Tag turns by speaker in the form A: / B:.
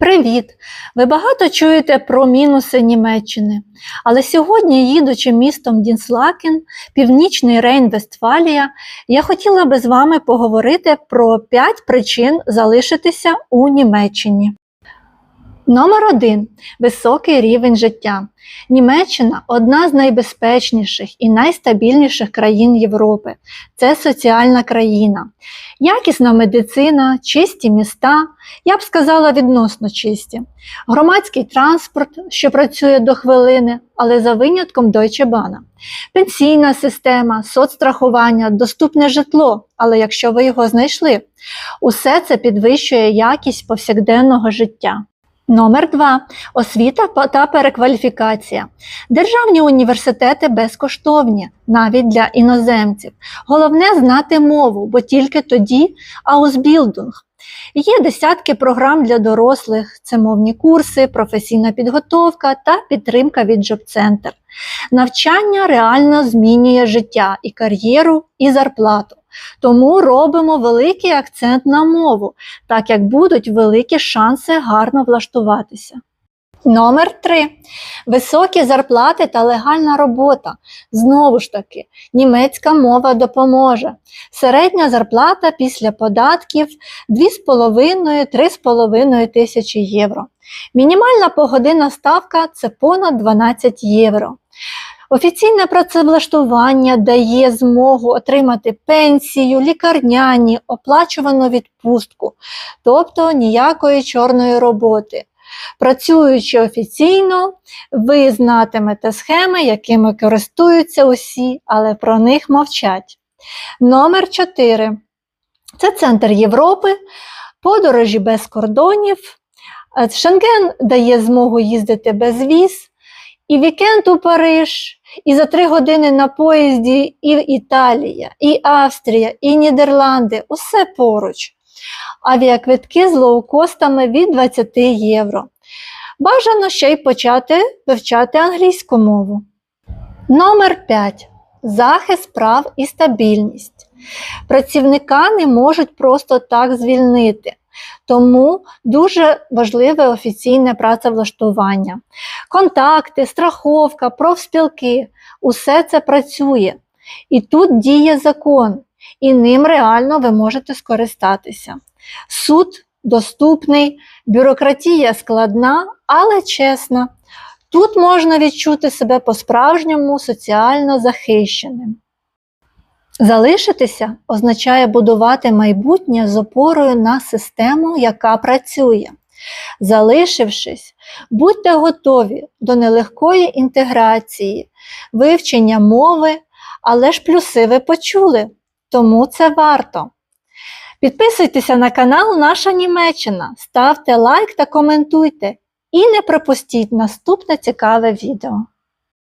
A: Привіт! Ви багато чуєте про мінуси Німеччини, але сьогодні, їдучи містом Дінслакен, Північний Рейн-Вестфалія, я хотіла би з вами поговорити про 5 причин залишитися у Німеччині. Номер один високий рівень життя. Німеччина одна з найбезпечніших і найстабільніших країн Європи. Це соціальна країна. Якісна медицина, чисті міста, я б сказала відносно чисті. Громадський транспорт, що працює до хвилини, але за винятком Deutsche Bahn. Пенсійна система, соцстрахування, доступне житло, але якщо ви його знайшли, усе це підвищує якість повсякденного життя. Номер 2. Освіта та перекваліфікація. Державні університети безкоштовні, навіть для іноземців. Головне знати мову, бо тільки тоді аусбілдинг. Є десятки програм для дорослих, це мовні курси, професійна підготовка та підтримка від Джоб-центр. Навчання реально змінює життя і кар'єру, і зарплату. Тому робимо великий акцент на мову, так як будуть великі шанси гарно влаштуватися. Номер 3. Високі зарплати та легальна робота. Знову ж таки, німецька мова допоможе. Середня зарплата після податків 2,5-3,5 тисячі євро. Мінімальна погодинна ставка це понад 12 євро. Офіційне працевлаштування дає змогу отримати пенсію, лікарняні, оплачувану відпустку, тобто ніякої чорної роботи. Працюючи офіційно, ви знатимете схеми, якими користуються усі, але про них мовчать. Номер 4. Це центр Європи, подорожі без кордонів. Шенген дає змогу їздити без віз, і вікенд у Париж, і за три години на поїзді і Італія, і Австрія, і Нідерланди усе поруч. Авіаквитки з лоукостами від 20 євро. Бажано ще й почати вивчати англійську мову. Номер 5. Захист прав і стабільність. Працівника не можуть просто так звільнити. Тому дуже важливе офіційне працевлаштування. Контакти, страховка, профспілки усе це працює. І тут діє закон, і ним реально ви можете скористатися. Суд доступний, бюрократія складна, але чесна. Тут можна відчути себе по-справжньому соціально захищеним. Залишитися означає будувати майбутнє з опорою на систему, яка працює. Залишившись, будьте готові до нелегкої інтеграції, вивчення мови, але ж плюси ви почули, тому це варто. Підписуйтеся на канал Наша Німеччина, ставте лайк та коментуйте і не пропустіть наступне цікаве відео.